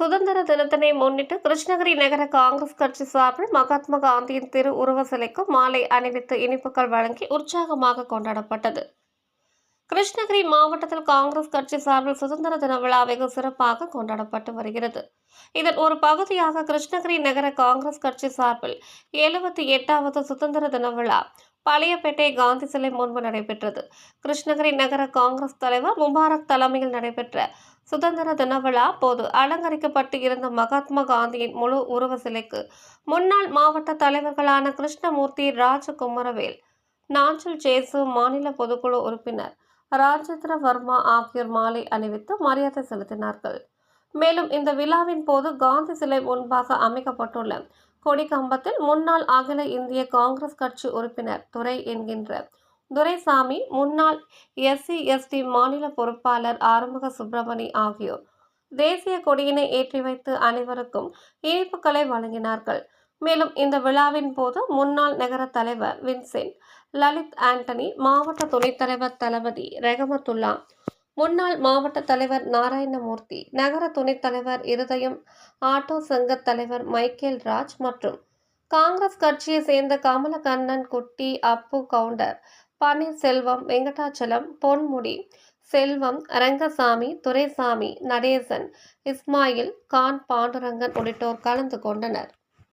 சுதந்திர தினத்தினை முன்னிட்டு கிருஷ்ணகிரி நகர காங்கிரஸ் கட்சி சார்பில் மகாத்மா காந்தியின் திரு உருவ சிலைக்கு மாலை அணிவித்து இனிப்புகள் வழங்கி உற்சாகமாக கொண்டாடப்பட்டது. கிருஷ்ணகிரி மாவட்டத்தில் காங்கிரஸ் கட்சி சார்பில் சுதந்திர தின விழா வெகு சிறப்பாக கொண்டாடப்பட்டு வருகிறது. இதன் ஒரு பகுதியாக கிருஷ்ணகிரி நகர காங்கிரஸ் கட்சி சார்பில் எழுபத்தி எட்டாவது சுதந்திர தின விழா பழையப்பேட்டை காந்தி சிலை முன்பு நடைபெற்றது. கிருஷ்ணகிரி நகர காங்கிரஸ் தலைவர் முபாரக் தலைமையில் நடைபெற்ற சுதந்திர தின விழா போது அலங்கரிக்கப்பட்டு இருந்த மகாத்மா காந்தியின் முழு உருவ சிலைக்கு முன்னாள் மாவட்ட தலைவர்களான கிருஷ்ணமூர்த்தி ராஜகுமரவேல் நாஞ்சல் ஜேசு மாநில பொதுக்குழு உறுப்பினர் ராஜேந்திர வர்மா ஆகியோர் மாலை அணிவித்து மரியாதை செலுத்தினார்கள். மேலும் இந்த விழாவின் போது காந்தி சிலை முன்பாக அமைக்கப்பட்டுள்ள கொடிக்கம்பத்தில் முன்னாள் அகில இந்திய காங்கிரஸ் கட்சி உறுப்பினர் துரை என்கின்ற துரைசாமி முன்னாள் எஸ்சி எஸ்டி மாநில பொறுப்பாளர் ஆறுமுக சுப்பிரமணி ஆகியோர் தேசிய கொடியினை ஏற்றி வைத்து அனைவருக்கும் இனிப்புகளை வழங்கினார்கள். மேலும் இந்த விழாவின் போது முன்னாள் நகர தலைவர் வின்சென்ட் லலித் ஆண்டனி மாவட்ட துணைத் தலைவர் தளபதி ரெகமத்துல்லா முன்னாள் மாவட்ட தலைவர் நாராயணமூர்த்தி நகர துணைத் தலைவர் இருதயம் ஆட்டோ சங்க தலைவர் மைக்கேல் ராஜ் மற்றும் காங்கிரஸ் கட்சியை சேர்ந்த கமலக்கண்ணன் குட்டி அப்பு கவுண்டர் பன்னீர்செல்வம் வெங்கடாச்சலம் பொன்முடி செல்வம் ரங்கசாமி துரைசாமி நடேசன் இஸ்மாயில் கான் பாண்டுரங்கன் உள்ளிட்டோர் கலந்து கொண்டனர்.